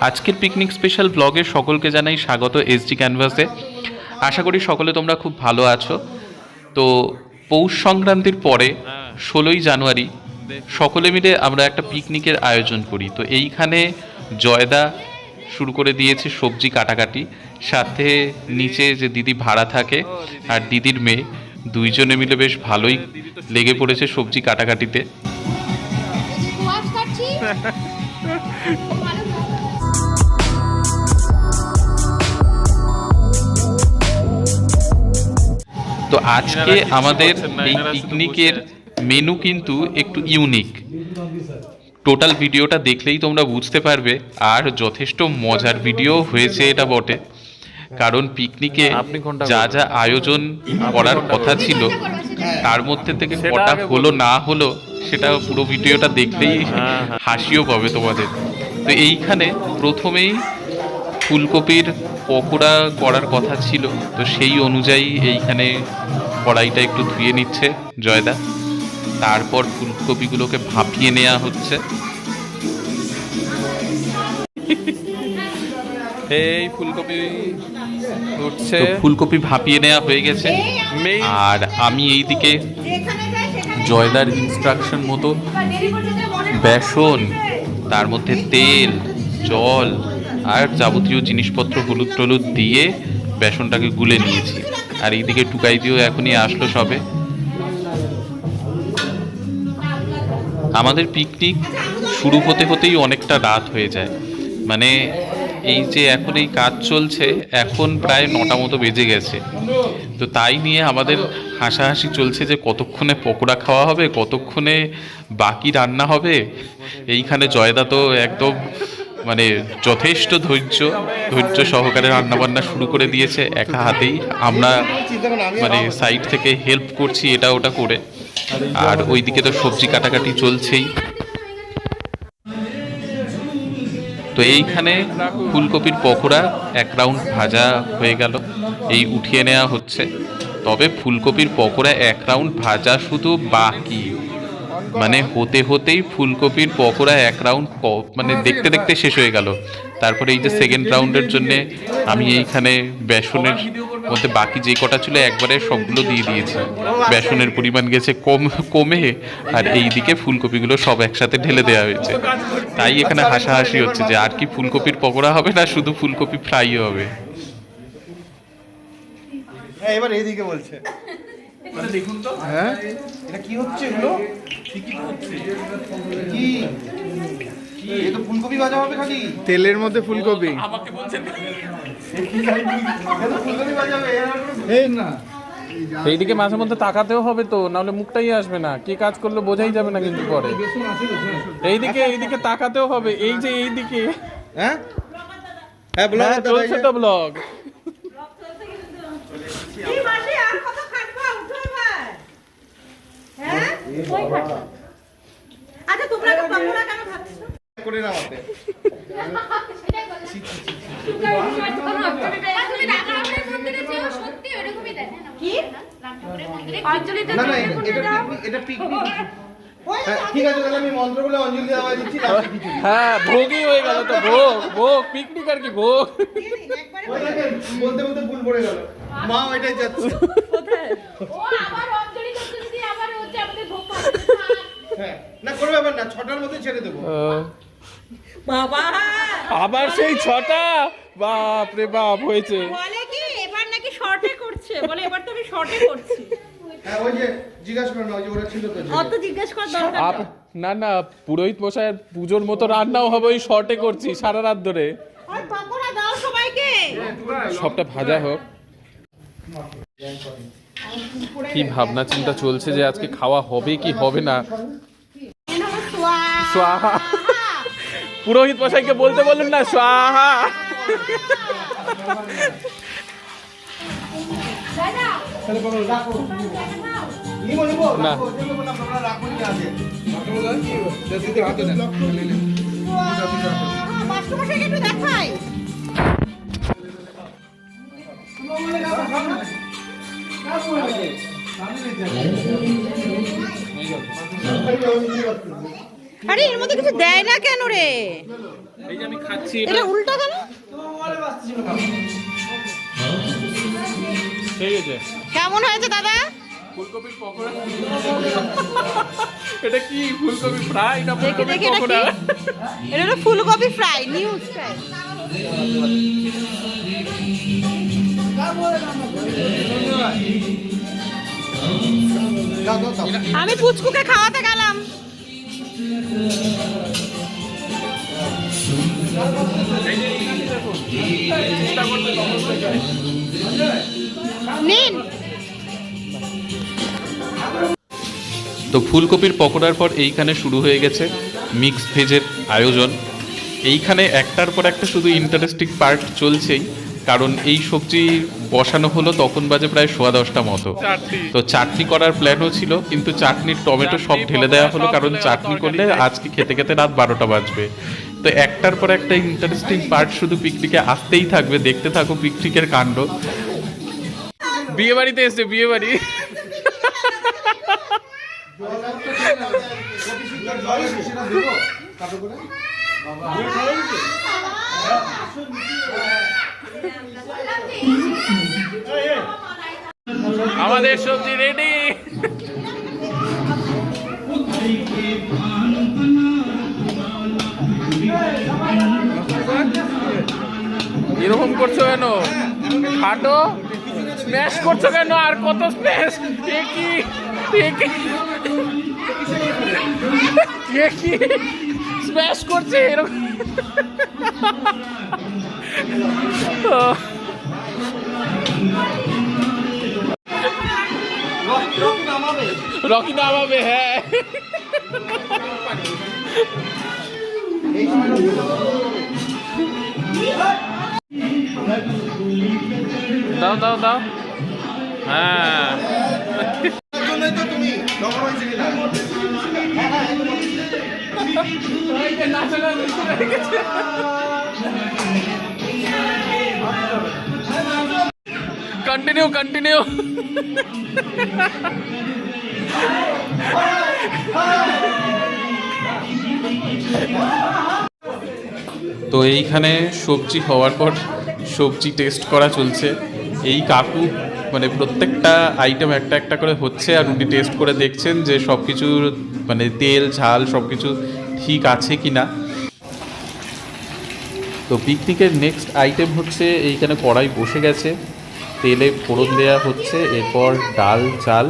আজকের picnic special ব্লগে সকলকে জানাই স্বাগত এসজি ক্যানভাসে আশা করি সকলে তোমরা খুব ভালো আছো। তো পৌষ সংক্রান্তির পরে ষোলোই জানুয়ারি সকলে মিলে আমরা একটা পিকনিকের আয়োজন করি। তো এইখানে জয়দা শুরু করে দিয়েছে সবজি কাটাকাটি সাথে নিচে যে দিদি ভাড়া থাকে আর দিদির মেয়ে দুইজনে মিলে বেশ ভালোই লেগে পড়েছে সবজি কাটাকাটিতে। তো আজকে আমাদের এই পিকনিকের মেনু কিন্তু একটু ইউনিক টোটাল ভিডিওটা দেখলেই তোমরা বুঝতে পারবে আর যথেষ্ট মজার ভিডিও হয়েছে এটা বটে। কারণ পিকনিকে যা যা আয়োজন করার কথা ছিল তার মধ্যে থেকে কটা হলো না হলো সেটা পুরো ভিডিওটা দেখলেই হাসিও পাবে তোমাদের। তো এইখানে প্রথমেই ফুলকপির পকোড়া করার কথা ছিল তো সেই অনুযায়ী এইখানে কড়াইটা একটু ধুয়ে নিচ্ছে জয়দা। তারপর ফুলকপিগুলোকে ভাপিয়ে নেওয়া হচ্ছে। এই ফুলকপি উঠছে। ফুলকপি ভাপিয়ে নেওয়া হয়ে গেছে। আর আমি এইদিকে জয়দার ইনস্ট্রাকশন মতো বেসন তার মধ্যে তেল জল আর যাবতীয় জিনিসপত্র হলুদ টলুদ দিয়ে বেসনটাকে গুলে নিয়েছি। আর এইদিকে টুকাই দিয়েও এখনই আসলো সবে। আমাদের পিকনিক শুরু হতে হতেই অনেকটা রাত হয়ে যায়। মানে এই যে এখন এই কাজ চলছে, এখন প্রায় নটা মতো বেজে গেছে। তো তাই নিয়ে আমাদের হাসাহাসি চলছে যে কতক্ষণে পকোড়া খাওয়া হবে, কতক্ষণে বাকি রান্না হবে। এইখানে জয়দা তো একদম মানে যথেষ্ট ধৈর্য ধৈর্য সহকারে রান্নাবান্না শুরু করে দিয়েছে একা হাতেই। আমরা মানে সাইড থেকে হেল্প করছি এটা ওটা করে। আর ওইদিকে তো সবজি কাটাকাটি চলছেই। তো এইখানে ফুলকপির পকোড়া, এক রাউন্ড ভাজা হয়ে গেল। এই উঠিয়ে নেওয়া হচ্ছে। তবে ফুলকপির পকোড়া এক রাউন্ড ভাজা শুধু বাকি। মানে হতে হতেই ফুলকপির পকোড়া এক রাউন্ড মানে দেখতে দেখতে শেষ হয়ে গেল। তারপরে এই যে সেকেন্ড রাউন্ডের জন্য আমি এইখানে বেসনের মধ্যে বাকি যে কটা ছিল একবারে সবগুলো দিয়ে দিয়েছি। বেসনের পরিমাণ গেছে কম কমে আর এইদিকে ফুলকপিগুলো সব একসাথে ঢেলে দেওয়া হয়েছে। তাই এখানে হাসাহাসি হচ্ছে যে আর কি ফুলকপির পকোড়া হবে না শুধু ফুলকপি ফ্রাই হবে। হ্যাঁ এবার এইদিকে বলছে। দেখুন তো। হ্যাঁ? এটা কি হচ্ছে এগুলো? ফুলকপি ভাজা হবে খালি? তেলের মধ্যে ফুলকপি। এ তো ফুলকপি ভাজা হবে এর আর কোনো- এই না। এইদিকে মাঝে মধ্যে তাকাতেও হবে তো নাহলে মুখটাই আসবে না। কি কাজ করলে বোঝাই যাবে না কিন্তু পরে। এইদিকে এইদিকে তাকাতেও হবে এই যে এইদিকে। হ্যাঁ? হ্যাঁ বলো হ্যাঁ চলছে তো ব্লগ এই মাসে আর কত খাটবা? উঠো এবার। হ্যাঁ? আচ্ছা তোমরা তো পাপড়া কেন খাচ্ছো করে নাও হাতে। তুমি রামঠাকুরের মন্দিরে যেও সত্যি ওরকমই দেয় কি? রামঠাকুরের মন্দিরে অঞ্জলিটা না না এটা- এটা পিকনিক এটা পিকনিক হ্যাঁ, ঠিক আছে তাহলে আমি মন্ত্র বলে অঞ্জলি দেওয়া দিচ্ছি হ্যাঁ ভোগই হয়ে গেল তো ভোগ ভোগ পিকনিক আর কি ভোগ। বলতে বলতে ভুল পড়ে গেল। মা ওইটাই যাচ্ছে ও আবার অঞ্জলি করতে দিয়ে আবার হচ্ছে আমাদের ভোগ পাচ্ছে হ্যাঁ। না কোনো ব্যাপার না ছটার মধ্যে ছেড়ে দেবো। বাবা! আবার সেই ছটা? বাপ রে বাপ হয়েছে। বলে কি এবার নাকি শর্টে করছে। বলে এবার তো আমি শর্টে করছি। হ্যাঁ ওই যে জিজ্ঞাসা করো না ওই যে ওরা ছিল তো অত জিজ্ঞেস কর দরকার আপ না না পুরোহিত মশাইয়ের পুজোর মতো রান্নাও হবে ওই শর্টে করছি সারা রাত ধরে। দাও সবাইকে। সবটা ভাজা হোক। কি ভাবনা চিন্তা চলছে যে আজকে খাওয়া হবে কি হবে না? স্বাহা পুরোহিত মশাইকে বলতে বললেন না স্বাহা নিবো, নিবো, না। রাখো, আরে এর মধ্যে কিছু দেয় না কেন রে? এই যে আমি খাচ্ছি এটা। উল্টো কেন? ঠিক আছে কেমন হয়েছে দাদা? ফুলকপির পকোড়া। এটা কি ফুলকপি ফ্রাই না দেখি ফুলকপির দেখি এটা কি? পকোড়া এটা হলো ফুলকপি ফ্রাই নিউ স্টাইল দাও দাও দাও আমি পুচকুকে খাওয়াতে তো ফুলকপির পকোড়ার পর এইখানে শুরু হয়ে গেছে মিক্স ভেজের আয়োজন। এইখানে একটার পর একটা শুধু ইন্টারেস্টিং পার্ট চলছেই। কারণ এই সবজি বসানো হলো তখন বাজে প্রায় সোয়া দশটা মতো। তো চাটনি করার প্ল্যানও ছিল কিন্তু চাটনির টমেটো সব ঢেলে দেওয়া হলো কারণ চাটনি করলে আজকে খেতে খেতে রাত বারোটা বাজবে। তো একটার পর একটা ইন্টারেস্টিং পার্ট শুধু পিকনিকে আসতেই থাকবে দেখতে থাকো পিকনিকের কাণ্ড। বিয়ে বাড়িতে এসছে বিয়ে বাড়ি আমাদের সবজি রেডি এরকম করছ কেন? খাটো? স্ম্যাশ করছ কেন? আর কত স্ম্যাশ এ কি? স্ম্যাশ করছে এরকম। রকি নামাবে হ্যাঁ। দাও দাও দাও। হ্যাঁ। তার কন্টিনিউ কন্টিনিউ তো এইখানে সবজি হওয়ার পর সবজি টেস্ট করা চলছে। এই কাকু মানে প্রত্যেকটা আইটেম একটা একটা করে হচ্ছে আর উনি টেস্ট করে দেখছেন যে সব কিছুর মানে তেল, ঝাল সব কিছু ঠিক আছে কি না তো পিকনিকের নেক্সট আইটেম হচ্ছে এইখানে কড়াই বসে গেছে, তেলে ফোড়ন দেওয়া হচ্ছে, এরপর ডাল, চাল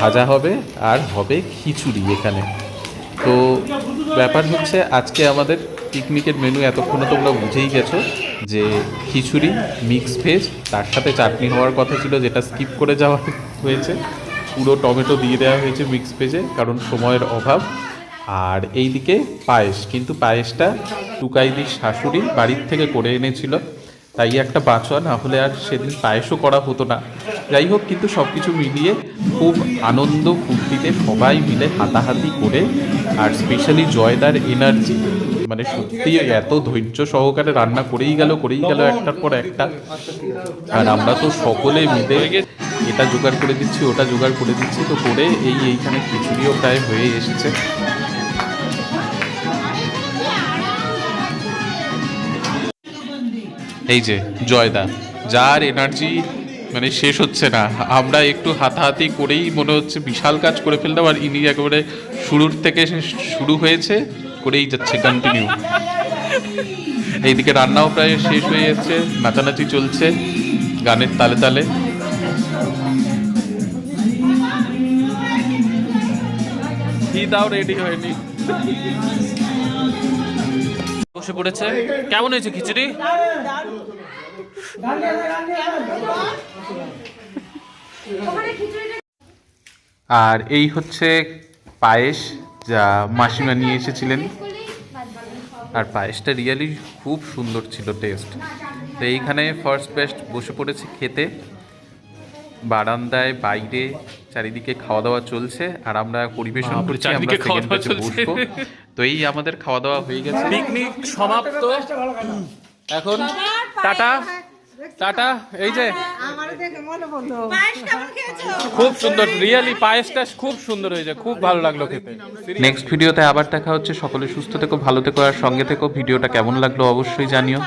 ভাজা হবে আর হবে খিচুড়ি এখানে। তো ব্যাপার হচ্ছে আজকে আমাদের পিকনিকের মেনু এতক্ষণে তোমরা বুঝেই গেছো যে খিচুড়ি মিক্স ভেজ তার সাথে চাটনি হওয়ার কথা ছিল যেটা স্কিপ করে যাওয়া হয়েছে। পুরো টমেটো দিয়ে দেওয়া হয়েছে মিক্স ভেজে কারণ সময়ের অভাব। আর এইদিকে পায়েস, কিন্তু পায়েসটা টুকাইদির শাশুড়ি বাড়ির থেকে করে এনেছিল। তাই একটা বাঁচোয়া না হলে আর সেদিন পায়েসও করা হতো না। যাই হোক, কিন্তু সব কিছু মিলিয়ে খুব আনন্দ ফুর্তিতে সবাই মিলে হাতাহাতি করে আর স্পেশালি জয়দার এনার্জি মানে সত্যি এত ধৈর্য সহকারে রান্না করেই গেল করেই গেল একটার পর একটা। আর আমরা তো সকলে মিলে এটা জোগাড় করে দিচ্ছি, ওটা জোগাড় করে দিচ্ছি। তো করে এই এইখানে খিচুড়িও প্রায় হয়ে এসেছে। এই যে, জয়দা, যার এনার্জি মানে শেষ হচ্ছে না। আমরা একটু হাতাহাতি করেই মনে হচ্ছে বিশাল কাজ করে ফেললাম আর ইনি একেবারে শুরুর থেকে শুরু হয়েছে, করেই যাচ্ছে কন্টিনিউ এইদিকে রান্নাও প্রায় শেষ হয়ে যাচ্ছে নাচানাচি চলছে, গানের তালে তালে। দাও রেডি হয়নি। বসে পড়েছে। কেমন হয়েছে খিচুড়ি? আর এই হচ্ছে পায়েস যা মাসিমা নিয়ে এসেছিলেন। আর পায়েসটা রিয়েলি খুব সুন্দর ছিল টেস্ট তো এইখানে ফার্স্ট বেস্ট বসে পড়েছে খেতে। বারান্দায় বাইরে চারিদিকে খাওয়া দাওয়া চলছে। আর আমরা পরিবেশন করছি আমরা সেকেন্ড বসবো। তো এই আমাদের খাওয়া দাওয়া হয়ে গেছে। পিকনিক সমাপ্ত। এখন টাটা। টাটা। এই যে খুব সুন্দর রিয়েলি পায়েসটা খুব সুন্দর হয়েছে খুব ভালো লাগল খেতে। নেক্সট ভিডিওতে আবার দেখা হচ্ছে। সকলে সুস্থ থেকো ভালো থেকো আর সঙ্গে থেকো। ভিডিওটা কেমন লাগল অবশ্যই জানিও।